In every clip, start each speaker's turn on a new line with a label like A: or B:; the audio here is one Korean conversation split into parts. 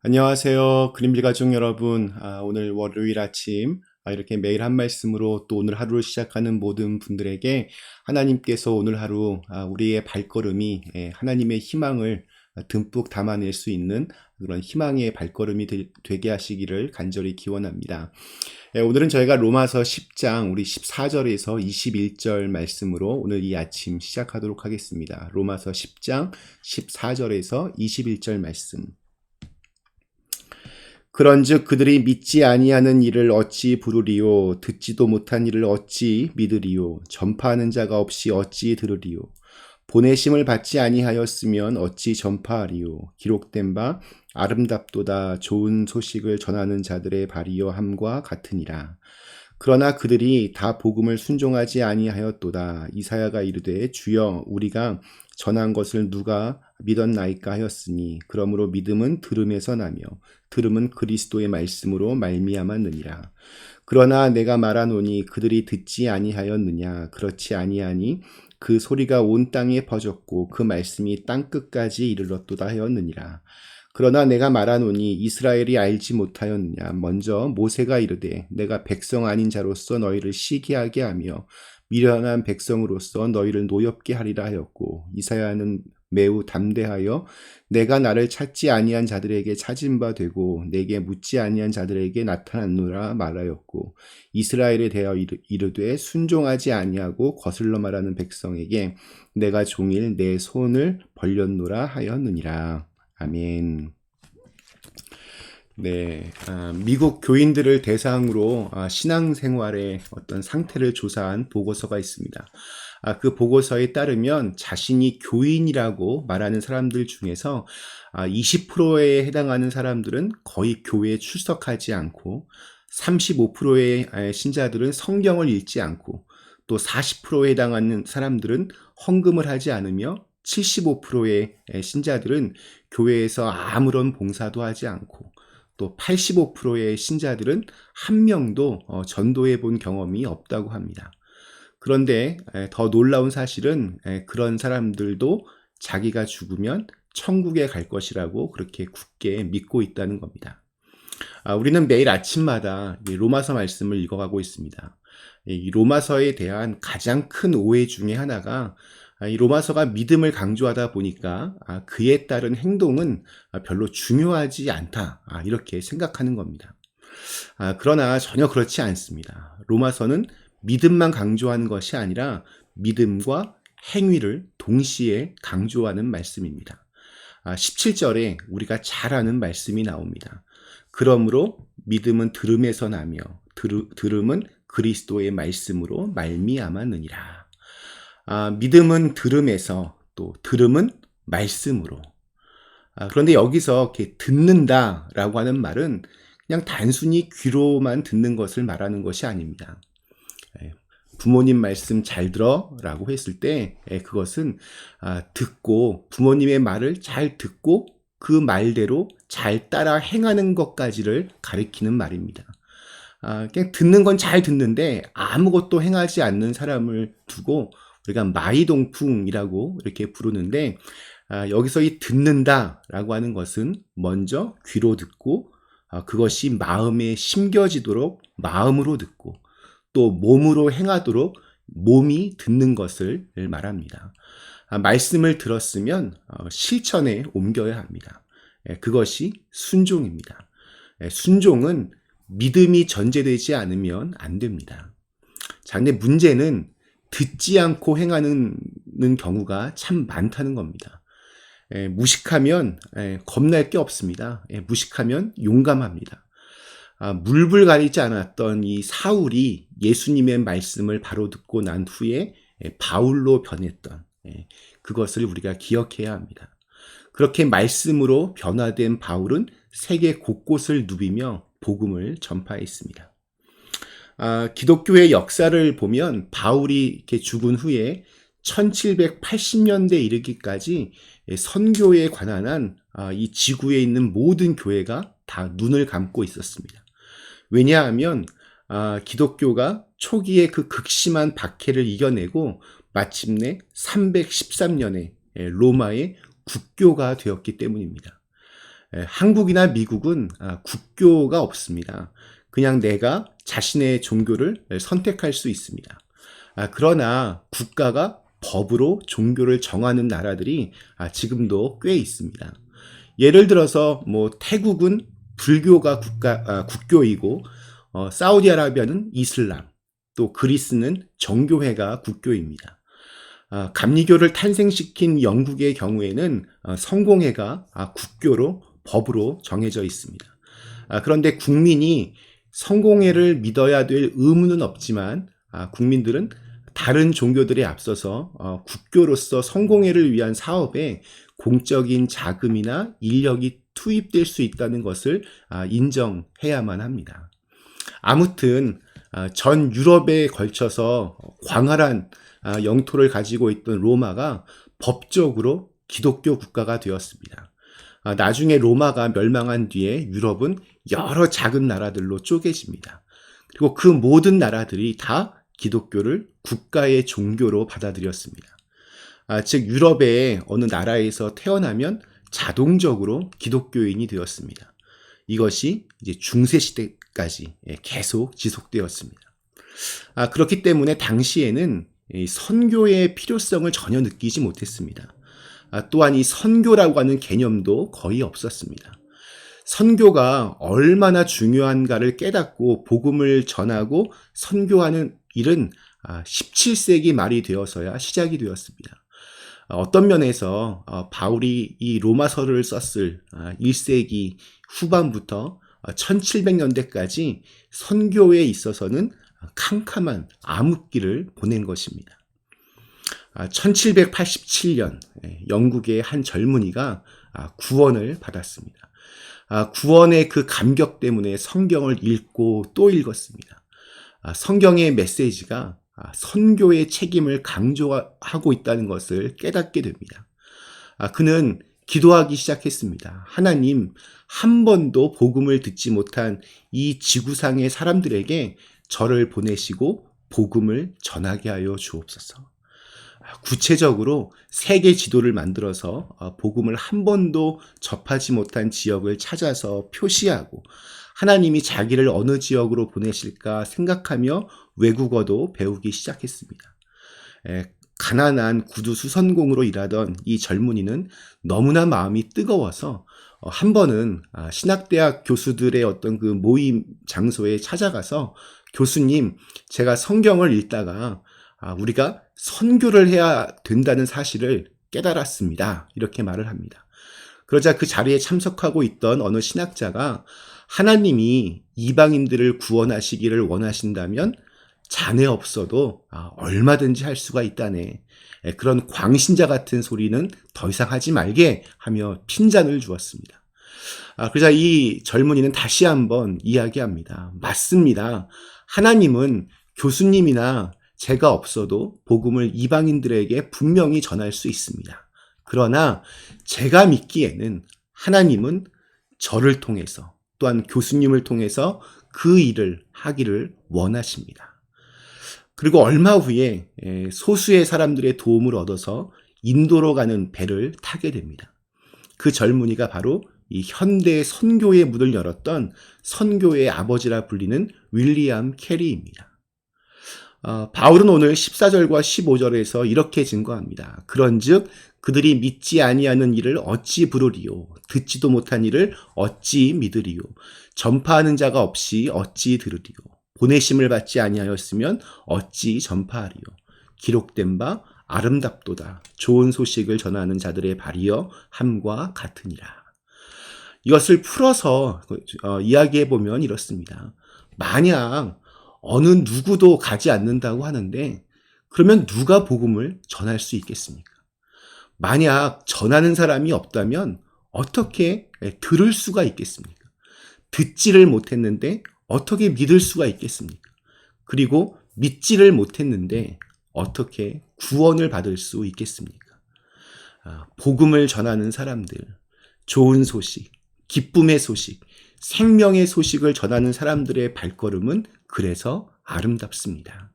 A: 안녕하세요. 그림빌 가족 여러분. 아, 오늘 월요일 아침 아, 이렇게 매일 한 말씀으로 또 오늘 하루를 시작하는 모든 분들에게 하나님께서 오늘 하루 아, 우리의 발걸음이 예, 하나님의 희망을 듬뿍 담아낼 수 있는 그런 희망의 발걸음이 되, 게 하시기를 간절히 기원합니다. 예, 오늘은 저희가 로마서 10장 우리 14절에서 21절 말씀으로 오늘 이 아침 시작하도록 하겠습니다. 로마서 10장 14절에서 21절 말씀. 그런즉 그들이 믿지 아니하는 일을 어찌 부르리요? 듣지도 못한 일을 어찌 믿으리요? 전파하는 자가 없이 어찌 들으리요? 보내심을 받지 아니하였으면 어찌 전파하리요? 기록된 바 아름답도다. 좋은 소식을 전하는 자들의 발이여 함과 같으니라. 그러나 그들이 다 복음을 순종하지 아니하였도다. 이사야가 이르되 주여 우리가 전한 것을 누가 믿었나이까 하였으니 그러므로 믿음은 들음에서 나며 들음은 그리스도의 말씀으로 말미암았느니라. 그러나 내가 말하노니 그들이 듣지 아니하였느냐 그렇지 아니하니 그 소리가 온 땅에 퍼졌고 그 말씀이 땅 끝까지 이르렀도다 하였느니라. 그러나 내가 말하노니 이스라엘이 알지 못하였느냐 먼저 모세가 이르되 내가 백성 아닌 자로서 너희를 시기하게 하며 미련한 백성으로서 너희를 노엽게 하리라 하였고 이사야는 매우 담대하여 내가 나를 찾지 아니한 자들에게 찾은 바 되고 내게 묻지 아니한 자들에게 나타났노라 말하였고 이스라엘에 대하여 이르되 순종하지 아니하고 거슬러 말하는 백성에게 내가 종일 내 손을 벌렸노라 하였느니라 아멘. 네, 아, 미국 교인들을 대상으로 아, 신앙생활의 어떤 상태를 조사한 보고서가 있습니다. 아, 그 보고서에 따르면 자신이 교인이라고 말하는 사람들 중에서 아, 20%에 해당하는 사람들은 거의 교회에 출석하지 않고 35%의 신자들은 성경을 읽지 않고 또 40%에 해당하는 사람들은 헌금을 하지 않으며 75%의 신자들은 교회에서 아무런 봉사도 하지 않고 또 85%의 신자들은 한 명도 어, 전도해 본 경험이 없다고 합니다. 그런데 더 놀라운 사실은 그런 사람들도 자기가 죽으면 천국에 갈 것이라고 그렇게 굳게 믿고 있다는 겁니다. 아, 우리는 매일 아침마다 로마서 말씀을 읽어가고 있습니다. 이 로마서에 대한 가장 큰 오해 중에 하나가 아, 이 로마서가 믿음을 강조하다 보니까 아, 그에 따른 행동은 별로 중요하지 않다 이렇게 생각하는 겁니다. 그러나 전혀 그렇지 않습니다. 로마서는 믿음만 강조하는 것이 아니라 믿음과 행위를 동시에 강조하는 말씀입니다. 17절에 아, 우리가 잘 아는 말씀이 나옵니다. 그러므로 믿음은 들음에서 나며 들음은 그리스도의 말씀으로 말미암았느니라. 아, 믿음은 들음에서 또 들음은 말씀으로. 아, 그런데 여기서 이렇게 듣는다라고 하는 말은 그냥 단순히 귀로만 듣는 것을 말하는 것이 아닙니다. 예, 부모님 말씀 잘 들어 라고 했을 때 예, 그것은 아, 듣고 부모님의 말을 잘 듣고 그 말대로 잘 따라 행하는 것까지를 가리키는 말입니다. 아, 그냥 듣는 건 잘 듣는데 아무것도 행하지 않는 사람을 두고 우리가 마이동풍이라고 이렇게 부르는데 아, 여기서 이 듣는다라고 하는 것은 먼저 귀로 듣고 그것이 마음에 심겨지도록 마음으로 듣고 또 몸으로 행하도록 몸이 듣는 것을 말합니다. 아, 말씀을 들었으면 어, 실천에 옮겨야 합니다. 예, 그것이 순종입니다. 예, 순종은 믿음이 전제되지 않으면 안 됩니다. 자, 근데 문제는 듣지 않고 행하는 경우가 참 많다는 겁니다. 예, 무식하면 겁날 게 없습니다. 무식하면 용감합니다. 아, 물불 가리지 않았던 이 사울이 예수님의 말씀을 바로 듣고 난 후에 예, 바울로 변했던 예, 그것을 우리가 기억해야 합니다. 그렇게 말씀으로 변화된 바울은 세계 곳곳을 누비며 복음을 전파했습니다. 아, 기독교의 역사를 보면 바울이 이렇게 죽은 후에 1780년대 이르기까지 예, 선교에 관한 한, 아, 이 지구에 있는 모든 교회가 다 눈을 감고 있었습니다. 왜냐하면 아, 기독교가 초기에 그 극심한 박해를 이겨내고 마침내 313년에 예, 로마의 국교가 되었기 때문입니다. 에, 한국이나 미국은 아, 국교가 없습니다. 그냥 내가 자신의 종교를 선택할 수 있습니다. 아, 그러나 국가가 법으로 종교를 정하는 나라들이 아, 지금도 꽤 있습니다. 예를 들어서 뭐 태국은 불교가 국가 아, 국교이고 어, 사우디아라비아는 이슬람, 또 그리스는 정교회가 국교입니다. 아, 감리교를 탄생시킨 영국의 경우에는 아, 성공회가 아, 국교로 법으로 정해져 있습니다. 아, 그런데 국민이 성공회를 믿어야 될 의무는 없지만 아, 국민들은 다른 종교들에 앞서서 어, 국교로서 성공회를 위한 사업에 공적인 자금이나 인력이 투입될 수 있다는 것을 아, 인정해야만 합니다. 아무튼 아, 전 유럽에 걸쳐서 광활한 아, 영토를 가지고 있던 로마가 법적으로 기독교 국가가 되었습니다. 아, 나중에 로마가 멸망한 뒤에 유럽은 여러 작은 나라들로 쪼개집니다. 그리고 그 모든 나라들이 다 기독교를 국가의 종교로 받아들였습니다. 아, 즉 유럽의 어느 나라에서 태어나면 자동적으로 기독교인이 되었습니다. 이것이 이제 중세 시대까지 예, 계속 지속되었습니다. 아, 그렇기 때문에 당시에는 선교의 필요성을 전혀 느끼지 못했습니다. 아, 또한 이 선교라고 하는 개념도 거의 없었습니다. 선교가 얼마나 중요한가를 깨닫고 복음을 전하고 선교하는 일은 17세기 아, 말이 되어서야 시작이 되었습니다. 아, 어떤 면에서 어, 바울이 이 로마서를 썼을 1세기 후반부터 1700년대까지 선교에 있어서는 캄캄한 암흑기를 보낸 것입니다. 1787년 예, 영국의 한 젊은이가 구원을 받았습니다. 구원의 그 감격 때문에 성경을 읽고 또 읽었습니다. 성경의 메시지가 선교의 책임을 강조하고 있다는 것을 깨닫게 됩니다. 그는 기도하기 시작했습니다. 하나님, 한 번도 복음을 듣지 못한 이 지구상의 사람들에게 저를 보내시고 복음을 전하게 하여 주옵소서. 구체적으로 세계 지도를 만들어서 어, 복음을 한 번도 접하지 못한 지역을 찾아서 표시하고 하나님이 자기를 어느 지역으로 보내실까 생각하며 외국어도 배우기 시작했습니다. 가난한 구두 수선공으로 일하던 이 젊은이는 너무나 마음이 뜨거워서 어, 한 번은 아, 신학대학 교수들의 어떤 그 모임 장소에 찾아가서 교수님, 제가 성경을 읽다가 아, 우리가 선교를 해야 된다는 사실을 깨달았습니다. 이렇게 말을 합니다. 그러자 그 자리에 참석하고 있던 어느 신학자가 하나님이 이방인들을 구원하시기를 원하신다면 자네 없어도 아, 얼마든지 할 수가 있다네. 그런 광신자 같은 소리는 더 이상 하지 말게 하며 핀잔을 주었습니다. 아, 그러자 이 젊은이는 다시 한번 이야기합니다. 맞습니다. 하나님은 교수님이나 제가 없어도 복음을 이방인들에게 분명히 전할 수 있습니다. 그러나 제가 믿기에는 하나님은 저를 통해서 또한 교수님을 통해서 그 일을 하기를 원하십니다. 그리고 얼마 후에 소수의 사람들의 도움을 얻어서 인도로 가는 배를 타게 됩니다. 그 젊은이가 바로 이 현대 선교의 문을 열었던 선교의 아버지라 불리는 윌리엄 캐리입니다. 어, 바울은 오늘 14절과 15절에서 이렇게 증거합니다. 그런즉 그들이 믿지 아니하는 일을 어찌 부르리요? 듣지도 못한 일을 어찌 믿으리요? 전파하는 자가 없이 어찌 들으리요? 보내심을 받지 아니하였으면 어찌 전파하리요? 기록된 바 아름답도다. 좋은 소식을 전하는 자들의 발이여 함과 같으니라. 이것을 풀어서 어, 이야기해 보면 이렇습니다. 만약 어느 누구도 가지 않는다고 하는데 그러면 누가 복음을 전할 수 있겠습니까? 만약 전하는 사람이 없다면 어떻게 들을 수가 있겠습니까? 듣지를 못했는데 어떻게 믿을 수가 있겠습니까? 그리고 믿지를 못했는데 어떻게 구원을 받을 수 있겠습니까? 아, 복음을 전하는 사람들, 좋은 소식, 기쁨의 소식, 생명의 소식을 전하는 사람들의 발걸음은 그래서 아름답습니다.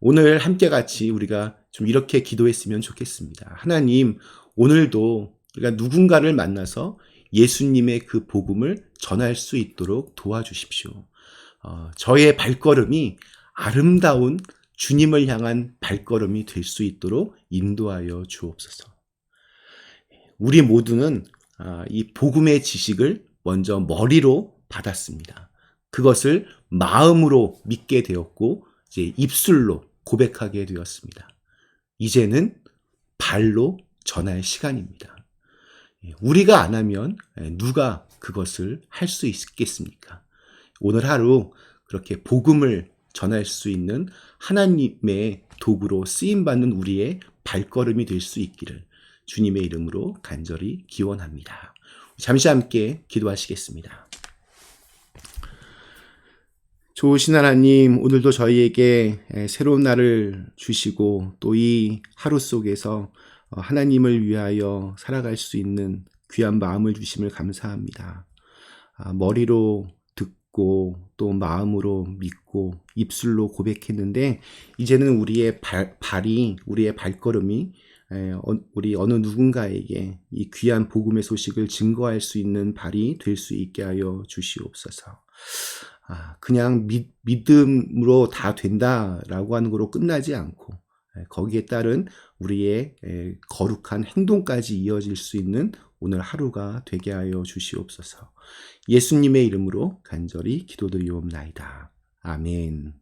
A: 오늘 함께 같이 우리가 좀 이렇게 기도했으면 좋겠습니다. 하나님, 오늘도 우리가 누군가를 만나서 예수님의 그 복음을 전할 수 있도록 도와주십시오. 어, 저의 발걸음이 아름다운 주님을 향한 발걸음이 될 수 있도록 인도하여 주옵소서. 우리 모두는 아, 이 복음의 지식을 먼저 머리로 받았습니다. 그것을 마음으로 믿게 되었고 이제 입술로 고백하게 되었습니다. 이제는 발로 전할 시간입니다. 예, 우리가 안 하면 누가 그것을 할 수 있겠습니까? 오늘 하루 그렇게 복음을 전할 수 있는 하나님의 도구로 쓰임받는 우리의 발걸음이 될 수 있기를 주님의 이름으로 간절히 기원합니다. 잠시 함께 기도하시겠습니다. 좋으신 하나님, 오늘도 저희에게 새로운 날을 주시고 또 이 하루 속에서 어, 하나님을 위하여 살아갈 수 있는 귀한 마음을 주심을 감사합니다. 아, 머리로 듣고 또 마음으로 믿고 입술로 고백했는데 이제는 우리의 발, 발이 우리의 발걸음이 어, 우리 어느 누군가에게 이 귀한 복음의 소식을 증거할 수 있는 발이 될 수 있게 하여 주시옵소서. 아, 그냥 믿, 믿음으로 다 된다라고 하는 거로 끝나지 않고 거기에 따른 우리의 거룩한 행동까지 이어질 수 있는 오늘 하루가 되게 하여 주시옵소서. 예수님의 이름으로 간절히 기도드리옵나이다. 아멘.